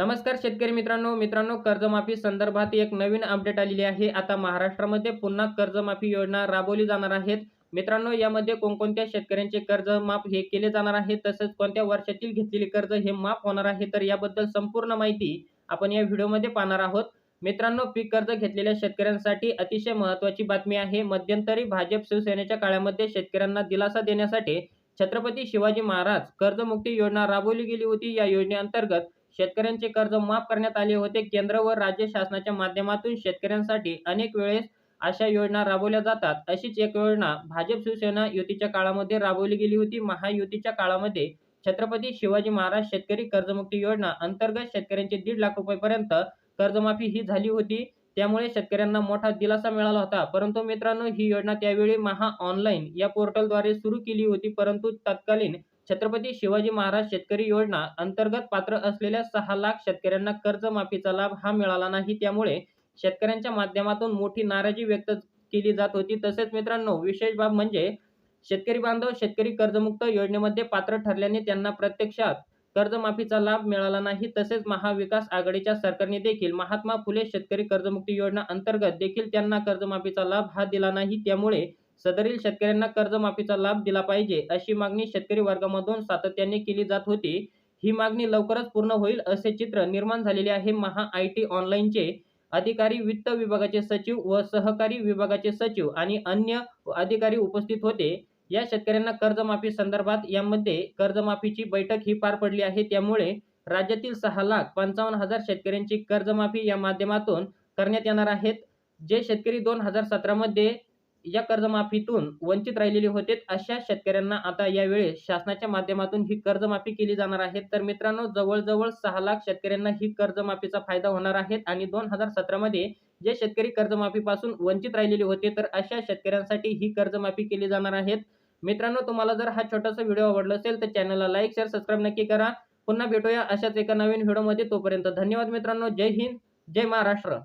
नमस्कार शेतकरी मित्रांनो. मित्रांनो कर्जमाफी संदर्भात एक नवीन अपडेट आलेली आहे. आता महाराष्ट्रामध्ये पुन्हा कर्जमाफी योजना राबवली जाणार आहेत. मित्रांनो यामध्ये कोणकोणत्या शेतकऱ्यांचे कर्ज माफ हे केले जाणार आहे तसेच कोणत्या वर्षातील घेतलेले कर्ज हे माफ होणार आहे तर याबद्दल संपूर्ण माहिती आपण या व्हिडिओमध्ये पाहणार आहोत. मित्रांनो पीक कर्ज घेतलेल्या शेतकऱ्यांसाठी अतिशय महत्त्वाची बातमी आहे. मध्यंतरी भाजप शिवसेनेच्या काळामध्ये शेतकऱ्यांना दिलासा देण्यासाठी छत्रपती शिवाजी महाराज कर्जमुक्ती योजना राबवली गेली होती. या योजनेअंतर्गत शेतकऱ्यांचे कर्ज माफ करण्यात आले होते. केंद्र व राज्य शासनाच्या माध्यमातून शेतकऱ्यांसाठी अनेक वेळेस अशा योजना राबवल्या जातात. अशीच एक योजना भाजप शिवसेना युतीच्या काळामध्ये राबवली गेली होती. महायुतीच्या काळामध्ये छत्रपती शिवाजी महाराज शेतकरी कर्जमुक्ती योजना अंतर्गत शेतकऱ्यांचे दीड लाख रुपयेपर्यंत कर्जमाफी ही झाली होती. त्यामुळे शेतकऱ्यांना मोठा दिलासा मिळाला होता. परंतु मित्रांनो ही योजना त्यावेळी महा ऑनलाईन या पोर्टलद्वारे सुरू केली होती. परंतु तत्कालीन छत्रपती शिवाजी महाराज शेतकरी योजना अंतर्गत पात्र असलेल्या सहा लाख शेतकऱ्यांना कर्जमाफीचा लाभ हा मिळाला नाही. त्यामुळे शेतकऱ्यांच्या माध्यमातून मोठी नाराजी व्यक्त केली जात होती. तसेच मित्रांनो विशेष बाब म्हणजे शेतकरी बांधव शेतकरी कर्जमुक्त योजनेमध्ये पात्र ठरल्याने त्यांना प्रत्यक्षात कर्जमाफीचा लाभ मिळाला नाही. तसेच महाविकास आघाडीच्या सरकारने देखील महात्मा फुले शेतकरी कर्जमुक्ती योजना अंतर्गत देखील त्यांना कर्जमाफीचा लाभ हा दिला नाही. त्यामुळे सदरील शेतकऱ्यांना कर्जमाफीचा लाभ दिला पाहिजे अशी मागणी शेतकरी वर्गामधून सातत्याने केली जात होती. ही मागणी लवकरच पूर्ण होईल असे चित्र निर्माण झालेले आहे महा आय टी ऑनलाईनचे अधिकारी वित्त विभागाचे सचिव व सहकारी विभागाचे सचिव आणि अन्य अधिकारी उपस्थित होते. या शेतकऱ्यांना कर्जमाफी संदर्भात यामध्ये कर्जमाफीची बैठक ही पार पडली आहे. त्यामुळे राज्यातील सहा लाख पंचावन्न हजार शेतकऱ्यांची कर्जमाफी या माध्यमातून करण्यात येणार आहेत. जे शेतकरी दोन हजार सतरामध्ये या कर्जमाफीतून वंचित राहिलेले होते अशा शेतकऱ्यांना आता यावेळी शासनाच्या माध्यमातून ही कर्जमाफी केली जाणार आहे. तर मित्रांनो जवळजवळ सहा लाख शेतकऱ्यांना ही कर्जमाफीचा फायदा होणार आहे आणि दोन हजार सतरामध्ये जे शेतकरी कर्जमाफीपासून वंचित राहिलेले होते तर अशा शेतकऱ्यांसाठी ही कर्जमाफी केली जाणार आहेत मित्रांनो तुम्हाला जर हा छोटासा व्हिडिओ आवडला असेल तर चॅनलला लाईक शेअर सबस्क्राईब नक्की करा. पुन्हा भेटूया अशाच एका नवीन व्हिडिओमध्ये. तोपर्यंत धन्यवाद मित्रांनो. जय हिंद जय महाराष्ट्र.